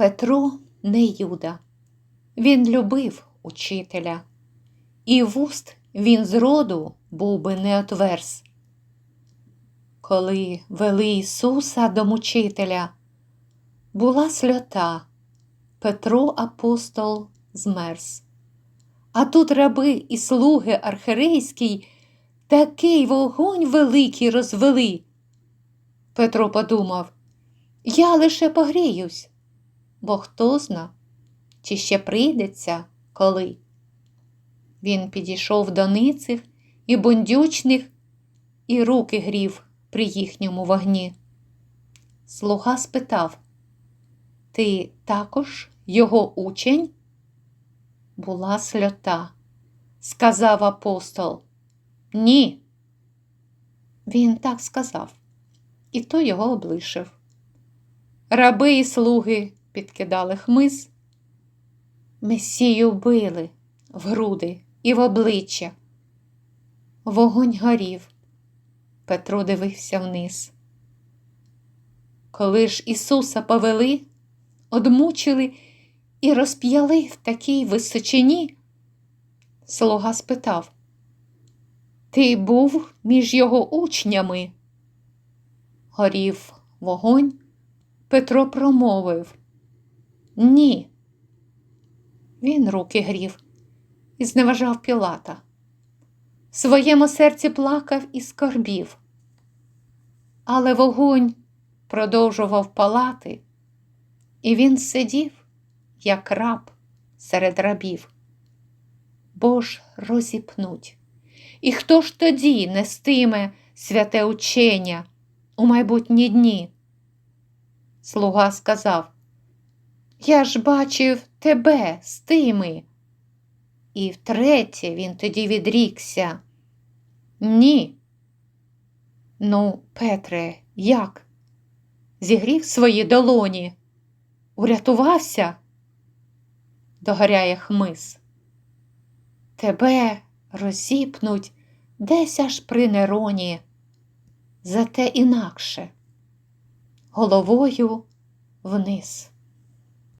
Петро не Юда. Він любив учителя, і вуст він зроду був би не отверз. Коли вели Ісуса до мучителя, була сльота, Петро апостол змерз. А тут раби і слуги архирейський такий вогонь великий розвели. Петро подумав, я лише погріюсь, бо хто зна, чи ще прийдеться коли. Він підійшов до ницих і бундючних і руки грів при їхньому вогні. Слуга спитав Ти також його учень? Була сльота, сказав апостол. Ні. Він так сказав, і то його облишив. Раби і слуги підкидали хмиз. Месію били в груди і в обличчя. Вогонь горів. Петро дивився вниз. Коли ж Ісуса повели, одмучили і розп'яли в такій височині, слуга спитав, Ти був між його учнями? Горів вогонь, Петро промовив Ні. Він руки грів і зневажав Пілата. В своєму серці плакав і скорбів. Але вогонь продовжував палати, і він сидів, як раб серед рабів. Бо ж розіпнуть. І хто ж тоді нестиме святе учення у майбутні дні? Слуга сказав, Я ж бачив тебе з тими. І втретє він тоді відрікся. Ні. Ну, Петре, як? Зігрів свої долоні, урятувався, догоряє хмиз. Тебе розіпнуть десь аж при нероні, зате інакше, головою вниз.